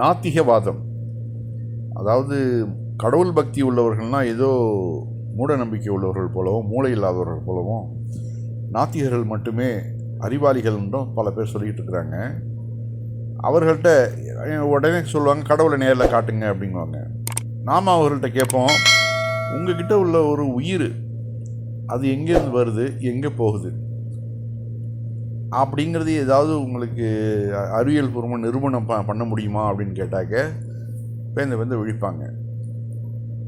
நாத்திகவாதம். அதாவது கடவுள் பக்தி உள்ளவர்கள்னால் ஏதோ மூட நம்பிக்கை உள்ளவர்கள் போலவும் மூளை இல்லாதவர்கள் போலவும் நாத்திகர்கள் மட்டுமே அறிவாளிகள் என்றும் பல பேர் சொல்லிக்கிட்டு இருக்கிறாங்க. அவர்கள்ட்ட உடனே சொல்லுவாங்க கடவுளை நேரில் காட்டுங்க அப்படிங்குவாங்க. நாம் அவர்கள்ட்ட கேட்போம் உங்ககிட்ட உள்ள ஒரு உயிர் அது எங்கேருந்து வருது? எங்கே போகுது? அப்படிங்கிறது ஏதாவது உங்களுக்கு அறிவியல் பூர்வமாக நிரூபணம் ப பண்ண முடியுமா அப்படின்னு கேட்டாக்க பேந்து வந்து விழிப்பாங்க.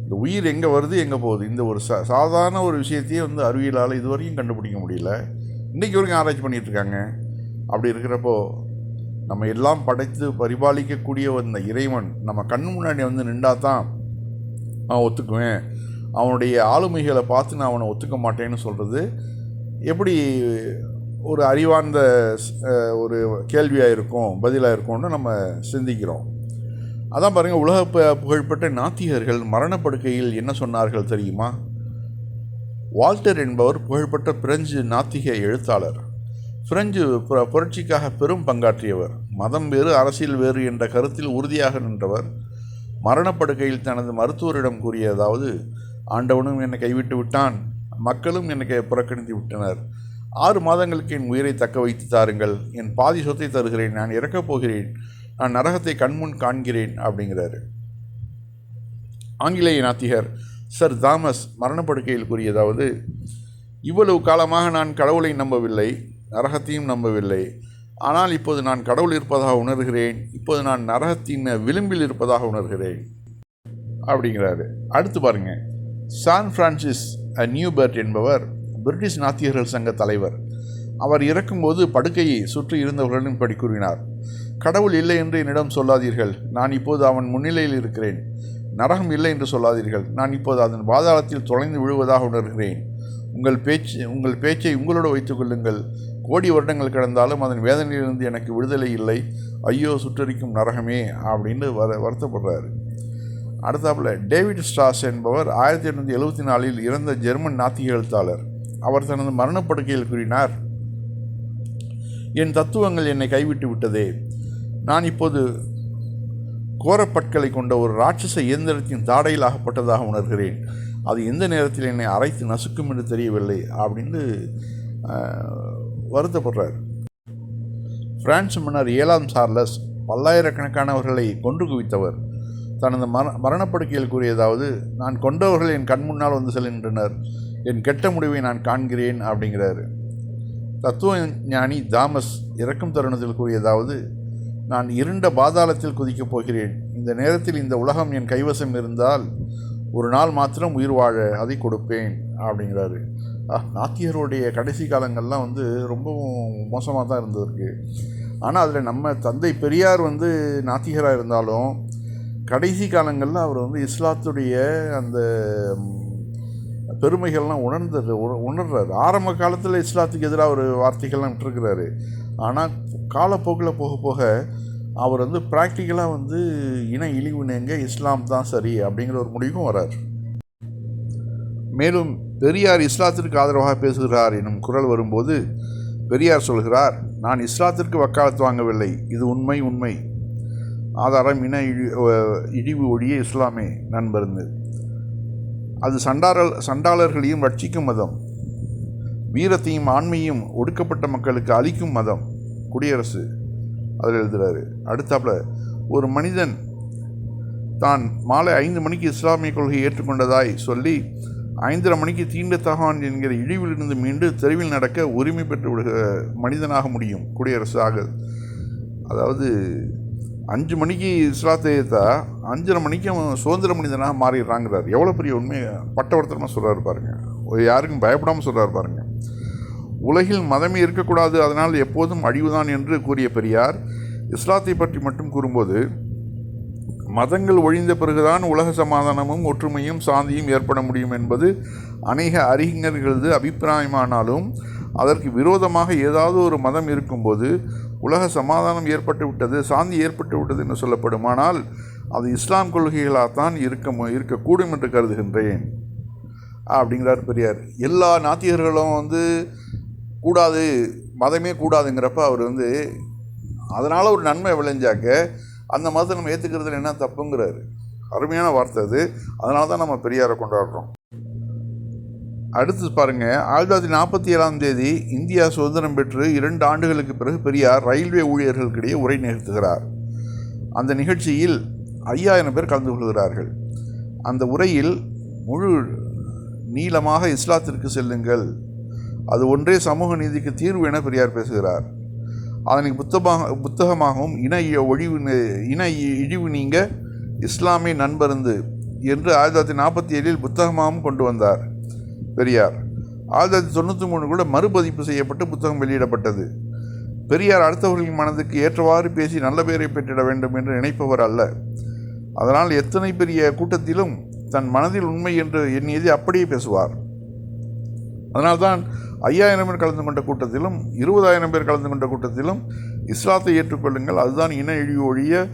இந்த உயிர் எங்கே வருது எங்கே போகுது? இந்த ஒரு சா சாதாரண ஒரு விஷயத்தையே வந்து அறிவியலால் இது வரைக்கும் கண்டுபிடிக்க முடியல. இன்றைக்கி வரைக்கும் ஆராய்ச்சி பண்ணிகிட்ருக்காங்க அப்படி இருக்கிறப்போ நம்ம எல்லாம் படைத்து பரிபாலிக்கக்கூடிய அந்த இறைவன் நம்ம கண் முன்னாடி வந்து நின்றா தான் நான் ஒத்துக்குவேன். அவனுடைய ஆளுமைகளை பார்த்து நான் அவனை ஒத்துக்க மாட்டேன்னு சொல்கிறது எப்படி ஒரு அறிவார்ந்த ஒரு கேள்வியாக இருக்கும் பதிலாக இருக்கும்னு நம்ம சிந்திக்கிறோம். அதான் பாருங்கள் உலக புகழ்பெற்ற நாத்திகர்கள் மரணப்படுக்கையில் என்ன சொன்னார்கள் தெரியுமா? வால்டர் என்பவர் புகழ்பெற்ற பிரெஞ்சு நாத்திக எழுத்தாளர். பிரெஞ்சு புரட்சிக்காக பெரும் பங்காற்றியவர். மதம் வேறு அரசியல் வேறு என்ற கருத்தில் உறுதியாக நின்றவர். மரணப்படுக்கையில் தனது மருத்துவரிடம் கூறியதாவது ஆண்டவனும் என்னை கைவிட்டு விட்டான் மக்களும் எனக்கு புறக்கணித்து விட்டனர். ஆறு மாதங்களுக்கு என் உயிரை தக்க வைத்து தாருங்கள். என் பாதி சொத்தை தருகிறேன். நான் இறக்கப் போகிறேன். நான் நரகத்தை கண்முன் காண்கிறேன் அப்படிங்கிறாரு. ஆங்கிலேய நாத்திகர் சர் தாமஸ் மரணப்படுக்கையில் கூறியதாவது இவ்வளவு காலமாக நான் கடவுளை நம்பவில்லை நரகத்தையும் நம்பவில்லை. ஆனால் இப்போது நான் கடவுள் இருப்பதாக உணர்கிறேன். இப்போது நான் நரகத்தின் விளிம்பில் இருப்பதாக உணர்கிறேன். அப்படிங்கிறாரு. அடுத்து பாருங்கள் சான் பிரான்சிஸ் அ நியூபர்ட் என்பவர் பிரிட்டிஷ் நாத்திகர்கள் சங்க தலைவர். அவர் இறக்கும்போது படுக்கையை சுற்றி இருந்தவர்களிடம் படி கூறினார். கடவுள் இல்லை என்று என்னிடம் சொல்லாதீர்கள். நான் இப்போது அவன் முன்னிலையில் இருக்கிறேன். நரகம் இல்லை என்று சொல்லாதீர்கள். நான் இப்போது அதன் பாதாளத்தில் தொலைந்து விழுவதாக உணர்கிறேன். உங்கள் பேச்சு உங்கள் பேச்சை உங்களோடு வைத்துக் கொள்ளுங்கள். கோடி வருடங்கள் கடந்தாலும் அதன் வேதனையிலிருந்து எனக்கு விடுதலை இல்லை. ஐயோ சுட்டரிக்கும் நரகமே அப்படின்னு வர வருத்தப்படுறாரு. அடுத்தாப்புல டேவிட் ஸ்ட்ராஸ் என்பவர் ஆயிரத்தி எட்நூற்றி எழுபத்தி நாலில் இறந்த ஜெர்மன் நாத்திக எழுத்தாளர். அவர் தனது மரணப்படுக்கையில் கூறினார் என் தத்துவங்கள் என்னை கைவிட்டு விட்டதே. நான் இப்போது கோரப்பற்களை கொண்ட ஒரு ராட்சச இயந்திரத்தின் தாடையில் ஆகப்பட்டதாக உணர்கிறேன். அது எந்த நேரத்தில் என்னை அரைத்து நசுக்கும் என்று தெரியவில்லை அப்படின்னு வருத்தப்படுறார். பிரான்ஸ் மன்னர் ஏழாம் சார்லஸ் பல்லாயிரக்கணக்கானவர்களை கொன்று குவித்தவர். தனது மர மரணப்படுக்கையில் கூறியதாவது நான் கொண்டவர்கள் என் கண் முன்னால் வந்து செல்கின்றனர். என் கெட்ட முடிவை நான் காண்கிறேன் அப்படிங்கிறாரு. தத்துவ ஞானி தாமஸ் இறக்கும் தருணத்தில் கூறியதாவது நான் இருண்ட பாதாளத்தில் குதிக்கப் போகிறேன். இந்த நேரத்தில் இந்த உலகம் என் கைவசம் இருந்தால் ஒரு நாள் மாத்திரம் உயிர் வாழ அதை கொடுப்பேன் அப்படிங்கிறாரு. ஆஹ், நாத்திகருடைய கடைசி காலங்கள்லாம் வந்து ரொம்பவும் மோசமாக தான் இருந்திருக்கு. ஆனால் அதில் நம்ம தந்தை பெரியார் வந்து நாத்திகராக இருந்தாலும் கடைசி காலங்களில் அவர் வந்து இஸ்லாத்துடைய அந்த பெருமைகள்லாம் உணர்ந்தது உண- உணர்றாரு. ஆரம்ப காலத்தில் இஸ்லாத்துக்கு எதிராக ஒரு வார்த்தைகள்லாம் விட்டுருக்கிறாரு. ஆனால் காலப்போக்கில் போக போக அவர் வந்து ப்ராக்டிக்கலாக வந்து இன இழிவு நேங்க இஸ்லாம் தான் சரி அப்படிங்கிற ஒரு முடிவுக்கும் வரார் மேலும் பெரியார் இஸ்லாத்திற்கு ஆதரவாக பேசுகிறார் எனும் குரல் வரும்போது பெரியார் சொல்கிறார் நான் இஸ்லாத்திற்கு வக்காலத்து வாங்கவில்லை. இது உண்மை உண்மை. ஆதாரம் இன இழி இழிவு ஒழிய இஸ்லாமே நண்பருந்து அது சண்டாரல் சண்டாளர்களையும் ரட்சிக்கும் மதம். வீரத்தையும் ஆண்மையும் ஒடுக்கப்பட்ட மக்களுக்கு அளிக்கும் மதம். குடியரசு அதில் எழுதுகிறாரு அடுத்தாப்புல ஒரு மனிதன் தான் மாலை ஐந்து மணிக்கு இஸ்லாமிய கொள்கையை ஏற்றுக்கொண்டதாய் சொல்லி ஐந்தரை மணிக்கு தீண்டத்தகான் என்கிற இழிவிலிருந்து மீண்டு தெருவில் நடக்க உரிமை பெற்று விடுகிற மனிதனாக முடியும் குடியரசு ஆக அதாவது அஞ்சு மணிக்கு இஸ்லாத்தை ஏற்றா அஞ்சரை மணிக்கு அவன் சுதந்திர மனிதனாக மாறிடுறாங்கிறார். எவ்வளோ பெரிய உண்மையை பட்டவர்த்தனமாக சொல்கிறாரு பாருங்க. யாருக்கும் பயப்படாமல் சொல்கிறாரு பாருங்க. உலகில் மதமே இருக்கக்கூடாது அதனால் எப்போதும் அழிவுதான் என்று கூறிய பெரியார் இஸ்லாத்தை பற்றி மட்டும் கூறும்போது மதங்கள் ஒழிந்த பிறகுதான் உலக சமாதானமும் ஒற்றுமையும் சாந்தியும் ஏற்பட முடியும் என்பது அநேக அறிஞர்களது அபிப்பிராயமானாலும் அதற்கு விரோதமாக ஏதாவது ஒரு மதம் இருக்கும்போது உலக சமாதானம் ஏற்பட்டு விட்டது சாந்தி ஏற்பட்டு விட்டது என்று சொல்லப்படுமானால் அது இஸ்லாம் கொள்கைகளாக தான் இருக்க மு- இருக்கக்கூடும் என்று கருதுகின்றேன். அப்படிங்கிறார் பெரியார். எல்லா நாத்திகர்களும் வந்து கூடாது மதமே கூடாதுங்கிறப்ப அவர் வந்து அதனால் ஒரு நன்மை விளைஞ்சாக்க அந்த மதத்தை நம்ம ஏற்றுக்கிறதுல என்ன தப்புங்கிறாரு. அருமையான வார்த்தை அது. அதனால தான் நம்ம பெரியாரை கொண்டாடுறோம். அடுத்து பாருங்கள் ஆயிரத்தி தொள்ளாயிரத்தி நாற்பத்தி ஏழாம் தேதி இந்தியா சுதந்திரம் பெற்று இரண்டு ஆண்டுகளுக்கு பிறகு பெரியார் ரயில்வே ஊழியர்களுக்கிடையே உரை நிகழ்த்துகிறார். அந்த நிகழ்ச்சியில் ஐயாயிரம் பேர் கலந்து கொள்கிறார்கள். அந்த உரையில் முழு நீளமாக இஸ்லாத்திற்கு செல்லுங்கள். அது ஒன்றே சமூக நீதிக்கு தீர்வு என பெரியார் பேசுகிறார். அதனை புத்தமாக புத்தகமாகவும் இன ஒழிவு இன இ- இழிவு நீங்க இஸ்லாமிய நண்பருந்து என்று ஆயிரத்தி தொள்ளாயிரத்தி நாற்பத்தி ஏழில் புத்தகமாகவும் கொண்டு வந்தார். பெரியார். ஆயிரத்தி தொள்ளாயிரத்தி தொண்ணூற்றி மூணு கூட மறுபதிப்பு செய்யப்பட்டு புத்தகம் வெளியிடப்பட்டது. பெரியார் அடுத்தவர்களின் மனதுக்கு ஏற்றவாறு பேசி நல்ல பெயரை பெற்றிட வேண்டும் என்று நினைப்பவர் அல்ல. அதனால் எத்தனை பெரிய கூட்டத்திலும் தன் மனதில் உண்மை என்று எண்ணியதை அப்படியே பேசுவார். அதனால்தான் ஐயாயிரம் பேர் கலந்து கொண்ட கூட்டத்திலும் இருபதாயிரம் பேர் கலந்து கொண்ட கூட்டத்திலும் இஸ்லாத்தை ஏற்றுக்கொள்ளுங்கள். அதுதான் இன இழி ஒழிய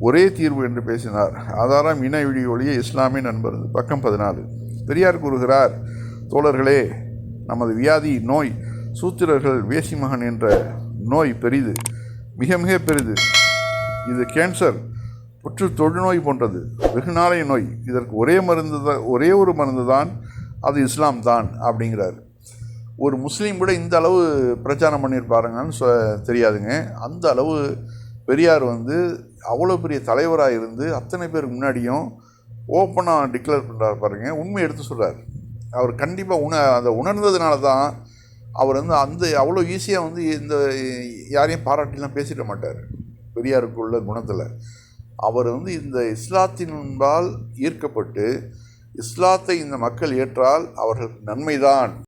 ஒரே தீர்வு என்று பேசினார். ஆதாரம் இன இழி ஒழிய இஸ்லாமிய நண்பர் பக்கம் பதினாலு. பெரியார் கூறுகிறார் தோழர்களே நமது வியாதி நோய் சூத்திரர்கள் வேசி மகன் என்ற நோய் பெரிது மிக மிக பெரிது. இது கேன்சர் புற்று தொழுநோய் போன்றது வெகுநாளைய நோய். இதற்கு ஒரே மருந்து தான் ஒரே ஒரு மருந்து தான் அது இஸ்லாம் தான் அப்படிங்கிறார். ஒரு முஸ்லீம் கூட இந்த அளவு பிரச்சாரம் பண்ணியிருப்பாருங்கன்னு சொ தெரியாதுங்க. அந்த அளவு பெரியார் வந்து அவ்வளோ பெரிய தலைவராக இருந்து அத்தனை பேருக்கு முன்னாடியும் ஓப்பனாக டிக்ளேர் பண்ணுறாரு பாருங்கள் உண்மை எடுத்து சொல்கிறார் அவர் கண்டிப்பாக உண அதை உணர்ந்ததுனால தான் அவர் வந்து அந்த அவ்வளோ ஈஸியாக வந்து இந்த யாரையும் பாராட்டிலாம் பேசிட மாட்டார். பெரியாருக்குள்ள குணத்தில். அவர் வந்து இந்த இஸ்லாத்தின்பால் ஈர்க்கப்பட்டு இஸ்லாத்தை இந்த மக்கள் ஏற்றால் அவர்களுக்கு நன்மைதான்.